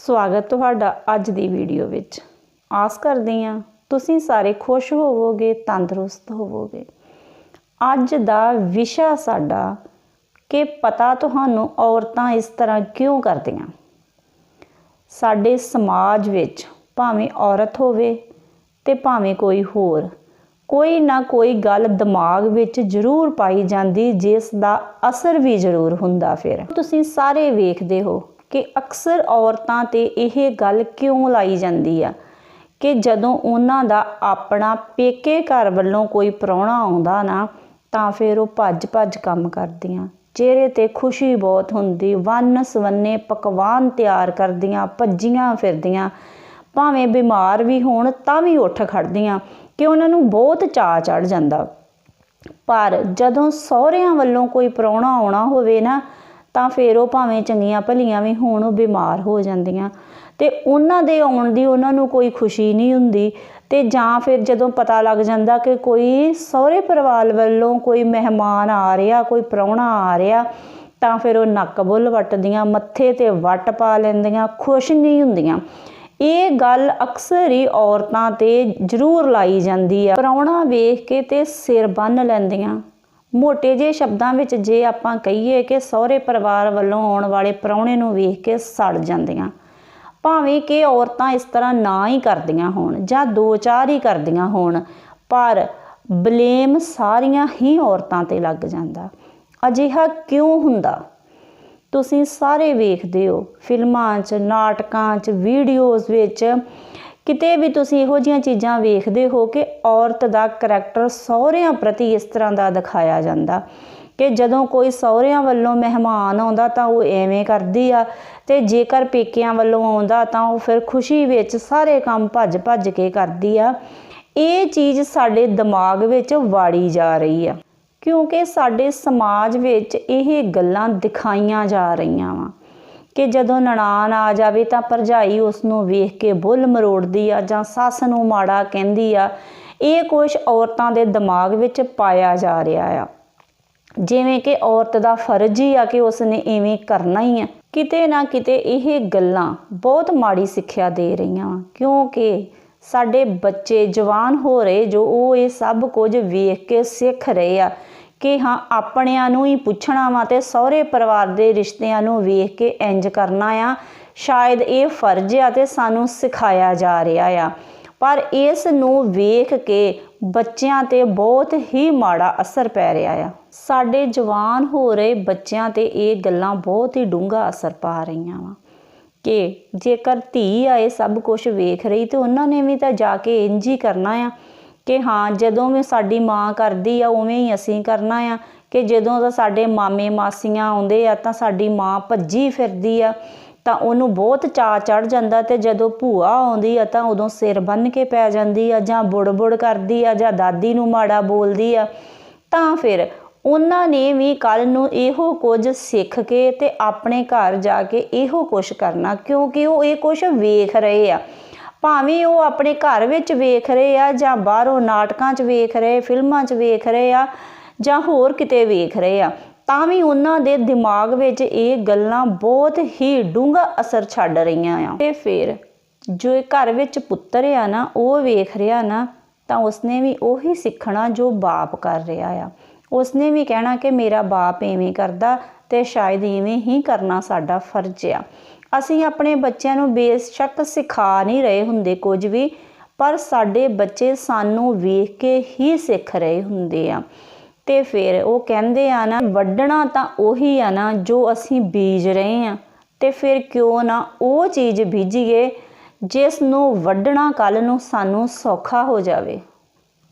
ਸਵਾਗਤ ਤੁਹਾਡਾ ਅੱਜ ਦੀ ਵੀਡੀਓ ਵਿੱਚ। ਆਸ ਕਰਦੀ ਹਾਂ ਤੁਸੀਂ ਸਾਰੇ ਖੁਸ਼ ਹੋਵੋਗੇ, ਤੰਦਰੁਸਤ ਹੋਵੋਗੇ। ਅੱਜ ਦਾ ਵਿਸ਼ਾ ਸਾਡਾ ਕਿ ਪਤਾ ਤੁਹਾਨੂੰ ਔਰਤਾਂ ਇਸ ਤਰ੍ਹਾਂ ਕਿਉਂ ਕਰਦੀਆਂ। ਸਾਡੇ ਸਮਾਜ ਵਿੱਚ ਭਾਵੇਂ ਔਰਤ ਹੋਵੇ ਤੇ ਭਾਵੇਂ ਕੋਈ ਹੋਰ, ਕੋਈ ਨਾ ਕੋਈ ਗੱਲ ਦਿਮਾਗ ਵਿੱਚ ਜ਼ਰੂਰ ਪਾਈ ਜਾਂਦੀ ਜਿਸ ਦਾ ਅਸਰ ਵੀ ਜ਼ਰੂਰ ਹੁੰਦਾ ਫਿਰ। ਤੁਸੀਂ ਸਾਰੇ ਵੇਖਦੇ ਹੋ ਕਿ ਅਕਸਰ ਔਰਤਾਂ ਤੇ ਇਹ ਗੱਲ ਕਿਉਂ ਲਾਈ ਜਾਂਦੀ ਆ? ਕਿ ਜਦੋਂ ਉਹਨਾਂ ਦਾ ਆਪਣਾ ਪੇਕੇ ਘਰ ਵੱਲੋਂ ਕੋਈ ਪ੍ਰਾਹੁਣਾ ਆਉਂਦਾ ਨਾ, ਤਾਂ ਫਿਰ ਉਹ ਭੱਜ ਭੱਜ ਕੰਮ ਕਰਦੀਆਂ। ਚਿਹਰੇ ਤੇ ਖੁਸ਼ੀ ਬਹੁਤ ਹੁੰਦੀ ਵੰਨ ਸਵੰਨੇ ਪਕਵਾਨ ਤਿਆਰ ਕਰਦੀਆਂ, ਭੱਜੀਆਂ ਫਿਰਦੀਆਂ। ਭਾਵੇਂ ਬਿਮਾਰ ਵੀ ਹੋਣ, ਤਾਂ ਵੀ ਉੱਠ ਖੜਦੀਆਂ ਕਿ ਉਹਨਾਂ ਨੂੰ ਬਹੁਤ ਚਾਅ ਚੜ ਜਾਂਦਾ। ਪਰ ਜਦੋਂ ਸਹੁਰਿਆਂ ਵੱਲੋਂ ਕੋਈ ਪ੍ਰਾਹੁਣਾ ਆਉਣਾ ਹੋਵੇ ਨਾ ਤਾਂ ਫਿਰ ਉਹ ਭਾਵੇਂ ਚੰਗੀਆਂ ਭਲੀਆਂ ਵੀ ਹੋਣ, ਉਹ ਬਿਮਾਰ ਹੋ ਜਾਂਦੀਆਂ। ਤੇ ਉਹਨਾਂ ਦੇ ਆਉਣ ਦੀ ਉਹਨਾਂ ਨੂੰ ਕੋਈ ਖੁਸ਼ੀ ਨਹੀਂ ਹੁੰਦੀ। ਤੇ ਜਾਂ ਫਿਰ ਜਦੋਂ ਪਤਾ ਲੱਗ ਜਾਂਦਾ ਕਿ ਕੋਈ ਸਹੁਰੇ ਪਰਿਵਾਰ ਵੱਲੋਂ ਕੋਈ ਮਹਿਮਾਨ ਆ ਰਿਹਾ, ਕੋਈ ਪ੍ਰਾਹੁਣਾ ਆ ਰਿਹਾ, ਤਾਂ ਫਿਰ ਉਹ ਨੱਕ ਬੁੱਲ ਵੱਟਦੀਆਂ, ਮੱਥੇ ਤੇ ਵੱਟ ਪਾ ਲੈਂਦੀਆਂ, ਖੁਸ਼ ਨਹੀਂ ਹੁੰਦੀਆਂ। ਇਹ ਗੱਲ ਅਕਸਰ ਹੀ ਔਰਤਾਂ ਤੇ ਜ਼ਰੂਰ ਲਾਈ ਜਾਂਦੀ ਆ। ਪ੍ਰਾਹੁਣਾ ਵੇਖ ਕੇ ਤੇ ਸਿਰ ਬੰਨ ਲੈਂਦੀਆਂ। ਮੋਟੇ ਜੇ ਸ਼ਬਦਾਂ ਵਿੱਚ ਜੇ ਆਪਾਂ ਕਹੀਏ ਕਿ ਸਹੁਰੇ ਪਰਿਵਾਰ ਵੱਲੋਂ ਆਉਣ ਵਾਲੇ ਪ੍ਰਾਹੁਣੇ ਨੂੰ ਵੇਖ ਕੇ ਸੜ ਜਾਂਦੀਆਂ, ਭਾਵੇਂ ਕਿ ਔਰਤਾਂ ਇਸ ਤਰ੍ਹਾਂ ਨਾ ਹੀ ਕਰਦੀਆਂ ਹੋਣ ਜਾਂ ਦੋ ਚਾਰ ਹੀ ਕਰਦੀਆਂ ਹੋਣ, ਪਰ ਬਲੇਮ ਸਾਰੀਆਂ ਹੀ ਔਰਤਾਂ ਤੇ ਲੱਗ ਜਾਂਦਾ। ਅਜਿਹਾ ਕਿਉਂ ਹੁੰਦਾ? ਤੁਸੀਂ ਸਾਰੇ ਵੇਖਦੇ ਹੋ ਫਿਲਮਾਂ 'ਚ, ਨਾਟਕਾਂ 'ਚ, ਵੀਡੀਓਜ਼ ਵਿੱਚ ਕਿਤੇ ਵੀ ਤੁਸੀਂ ਇਹੋ ਜੀਆਂ ਚੀਜ਼ਾਂ ਵੇਖਦੇ ਹੋ ਕਿ ਔਰਤ ਦਾ ਕਰੈਕਟਰ ਸਹੁਰਿਆਂ ਪ੍ਰਤੀ ਇਸ ਤਰ੍ਹਾਂ ਦਾ ਦਿਖਾਇਆ ਜਾਂਦਾ ਕਿ ਜਦੋਂ ਕੋਈ ਸਹੁਰਿਆਂ ਵੱਲੋਂ ਮਹਿਮਾਨ ਆਉਂਦਾ ਤਾਂ ਉਹ ਐਵੇਂ ਕਰਦੀ ਆ ਤੇ ਜੇਕਰ ਪੇਕਿਆਂ ਵੱਲੋਂ ਆਉਂਦਾ ਤਾਂ ਉਹ ਫਿਰ ਖੁਸ਼ੀ ਵਿੱਚ ਸਾਰੇ ਕੰਮ ਭੱਜ ਭੱਜ ਕੇ ਕਰਦੀ ਆ। ਇਹ ਚੀਜ਼ ਸਾਡੇ ਦਿਮਾਗ ਵਿੱਚ ਵਾੜੀ ਜਾ ਰਹੀ ਆ ਕਿਉਂਕਿ ਸਾਡੇ ਸਮਾਜ ਵਿੱਚ ਇਹ ਗੱਲਾਂ ਦਿਖਾਈਆਂ ਜਾ ਰਹੀਆਂ ਵਾ। ਕਿ ਜਦੋਂ ਨਨਾਣ ਆ ਜਾਵੇ ਤਾਂ ਭਰਜਾਈ ਉਸ ਨੂੰ ਵੇਖ ਕੇ ਬੁੱਲ ਮਰੋੜਦੀ ਆ ਜਾਂ ਸੱਸ ਨੂੰ ਮਾੜਾ ਕਹਿੰਦੀ ਆ, ਇਹ ਕੁਝ ਔਰਤਾਂ ਦੇ ਦਿਮਾਗ ਵਿੱਚ ਪਾਇਆ ਜਾ ਰਿਹਾ ਆ। ਜਿਵੇਂ ਕਿ ਔਰਤ ਦਾ ਫਰਜ਼ ਹੀ ਆ ਕਿ ਉਸ ਨੇ ਐਵੇਂ ਕਰਨਾ ਹੀ ਆ। ਕਿਤੇ ਨਾ ਕਿਤੇ ਇਹ ਗੱਲਾਂ ਬਹੁਤ ਮਾੜੀ ਸਿੱਖਿਆ ਦੇ ਰਹੀਆਂ ਕਿਉਂਕਿ ਸਾਡੇ ਬੱਚੇ ਜਵਾਨ ਹੋ ਰਹੇ ਜੋ ਉਹ ਇਹ ਸਭ ਕੁਝ ਵੇਖ ਕੇ ਸਿੱਖ ਰਹੇ ਆ। ਕਿ ਹਾਂ, ਆਪਣਿਆਂ ਨੂੰ ਹੀ ਪੁੱਛਣਾ ਵਾ ਤੇ ਸਹੁਰੇ ਪਰਿਵਾਰ ਦੇ ਰਿਸ਼ਤਿਆਂ ਨੂੰ ਵੇਖ ਕੇ ਇੰਜ ਕਰਨਾ ਆ। ਸ਼ਾਇਦ ਇਹ ਫਰਜ਼ ਆ ਤੇ ਸਾਨੂੰ ਸਿਖਾਇਆ ਜਾ ਰਿਹਾ ਆ। ਪਰ ਇਸ ਨੂੰ ਵੇਖ ਕੇ ਬੱਚਿਆਂ ਤੇ ਬਹੁਤ ਹੀ ਮਾੜਾ ਅਸਰ ਪੈ ਰਿਹਾ ਆ। ਸਾਡੇ ਜਵਾਨ ਹੋ ਰਹੇ ਬੱਚਿਆਂ ਤੇ ਇਹ ਗੱਲਾਂ ਬਹੁਤ ਹੀ ਡੂੰਘਾ ਅਸਰ ਪਾ ਰਹੀਆਂ ਵਾ ਕਿ ਜੇਕਰ ਧੀ ਆਏ ਸਭ ਕੁਝ ਵੇਖ ਰਹੀ ਤੇ ਉਹਨਾਂ ਨੇ ਵੀ ਤਾਂ ਜਾ ਕੇ ਇੰਜ ਹੀ ਕਰਨਾ ਆ। ਕਿ ਹਾਂ, ਜਦੋਂ ਵੀ ਸਾਡੀ ਮਾਂ ਕਰਦੀ ਆ, ਉਵੇਂ ਹੀ ਅਸੀਂ ਕਰਨਾ ਆ। ਕਿ ਜਦੋਂ ਤਾਂ ਸਾਡੇ ਮਾਮੇ ਮਾਸੀਆਂ ਆਉਂਦੇ ਆ, ਤਾਂ ਸਾਡੀ ਮਾਂ ਭੱਜੀ ਫਿਰਦੀ ਆ, ਤਾਂ ਉਹਨੂੰ ਬਹੁਤ ਚਾਅ ਚੜ ਜਾਂਦਾ ਤੇ ਜਦੋਂ ਭੂਆ ਆਉਂਦੀ ਆ, ਤਾਂ ਉਦੋਂ ਸਿਰ ਬੰਨ ਕੇ ਪੈ ਜਾਂਦੀ ਆ, ਜਾਂ ਬੁੜਬੁੜ ਕਰਦੀ ਆ, ਜਾਂ ਦਾਦੀ ਨੂੰ ਮਾੜਾ ਬੋਲਦੀ ਆ। ਤਾਂ ਫਿਰ ਉਹਨਾਂ ਨੇ ਵੀ ਕੱਲ ਨੂੰ ਇਹੋ ਕੁਝ ਸਿੱਖ ਕੇ ਤੇ ਆਪਣੇ ਘਰ ਜਾ ਕੇ ਇਹੋ ਕੁਝ ਕਰਨਾ, ਕਿਉਂਕਿ ਉਹ ਇਹ ਕੁਝ ਵੇਖ ਰਹੇ ਆ। ਭਾਵੇਂ ਉਹ ਆਪਣੇ ਘਰ ਵਿੱਚ ਵੇਖ ਰਹੇ ਆ ਜਾਂ ਬਾਹਰੋਂ ਨਾਟਕਾਂ 'ਚ ਵੇਖ ਰਹੇ, ਫਿਲਮਾਂ 'ਚ ਵੇਖ ਰਹੇ ਆ ਜਾਂ ਹੋਰ ਕਿਤੇ ਵੇਖ ਰਹੇ ਆ, ਤਾਂ ਵੀ ਉਹਨਾਂ ਦੇ ਦਿਮਾਗ ਵਿੱਚ ਇਹ ਗੱਲਾਂ ਬਹੁਤ ਹੀ ਡੂੰਘਾ ਅਸਰ ਛੱਡ ਰਹੀਆਂ ਆ। ਤੇ ਫਿਰ ਜੋ ਘਰ ਵਿੱਚ ਪੁੱਤਰ ਆ ਨਾ, ਉਹ ਵੇਖ ਰਿਹਾ ਨਾ, ਤਾਂ ਉਸਨੇ ਵੀ ਉਹੀ ਸਿੱਖਣਾ ਜੋ ਬਾਪ ਕਰ ਰਿਹਾ ਆ। ਉਸਨੇ ਵੀ ਕਹਿਣਾ ਕਿ ਮੇਰਾ ਬਾਪ ਐਵੇਂ ਕਰਦਾ ਤੇ ਸ਼ਾਇਦ ਐਵੇਂ ਹੀ ਕਰਨਾ ਸਾਡਾ ਫਰਜ਼ ਆ। ਅਸੀਂ ਆਪਣੇ ਬੱਚਿਆਂ ਨੂੰ ਬੇਸ਼ੱਕ ਸਿਖਾ ਨਹੀਂ ਰਹੇ ਹੁੰਦੇ ਕੁਝ ਵੀ, ਪਰ ਸਾਡੇ ਬੱਚੇ ਸਾਨੂੰ ਵੇਖ ਕੇ ਹੀ ਸਿੱਖ ਰਹੇ ਹੁੰਦੇ ਆ। ਤੇ ਫਿਰ ਉਹ ਕਹਿੰਦੇ ਆ ਨਾ, ਵੱਢਣਾ ਤਾਂ ਉਹੀ ਆ ਨਾ ਜੋ ਅਸੀਂ ਬੀਜ ਰਹੇ ਆ। ਤੇ ਫਿਰ ਕਿਉਂ ਨਾ ਉਹ ਚੀਜ਼ ਬੀਜੀਏ ਜਿਸ ਨੂੰ ਵੱਢਣਾ ਕੱਲ ਨੂੰ ਸਾਨੂੰ ਸੌਖਾ ਹੋ ਜਾਵੇ।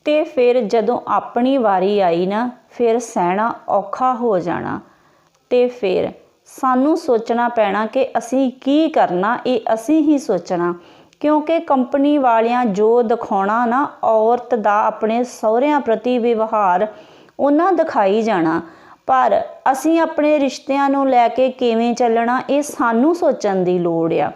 ਤੇ ਫਿਰ ਜਦੋਂ ਆਪਣੀ ਵਾਰੀ ਆਈ ਨਾ, ਫਿਰ ਸਹਿਣਾ ਔਖਾ ਹੋ ਜਾਣਾ। ਤੇ ਫਿਰ ਸਾਨੂੰ ਸੋਚਣਾ ਪੈਣਾ ਕਿ ਅਸੀਂ ਕੀ ਕਰਨਾ, ਇਹ ਅਸੀਂ ਹੀ ਸੋਚਣਾ। ਕਿਉਂਕਿ ਕੰਪਨੀ ਵਾਲਿਆਂ ਜੋ ਦਿਖਾਉਣਾ ਨਾ, ਔਰਤ ਦਾ ਆਪਣੇ ਸਹੁਰਿਆਂ ਪ੍ਰਤੀ ਵਿਵਹਾਰ, ਉਹਨਾਂ ਦਿਖਾਈ ਜਾਣਾ। ਪਰ ਅਸੀਂ ਆਪਣੇ ਰਿਸ਼ਤਿਆਂ ਨੂੰ ਲੈ ਕੇ ਕਿਵੇਂ ਚੱਲਣਾ, ਇਹ ਸਾਨੂੰ ਸੋਚਣ ਦੀ ਲੋੜ ਆ।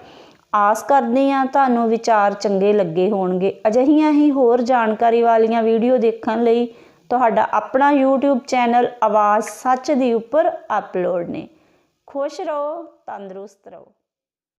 ਆਸ ਕਰਦੇ ਹਾਂ ਤੁਹਾਨੂੰ ਵਿਚਾਰ ਚੰਗੇ ਲੱਗੇ ਹੋਣਗੇ। ਅਜਿਹੀਆਂ ਹੀ ਹੋਰ ਜਾਣਕਾਰੀ ਵਾਲੀਆਂ ਵੀਡੀਓ ਦੇਖਣ ਲਈ ਤੁਹਾਡਾ ਆਪਣਾ YouTube ਚੈਨਲ ਆਵਾਜ਼ ਸੱਚ ਦੀ ਉੱਪਰ ਅਪਲੋਡ ਨੇ। ਖੁਸ਼ ਰਹੋ ਤੰਦਰੁਸਤ ਰਹੋ।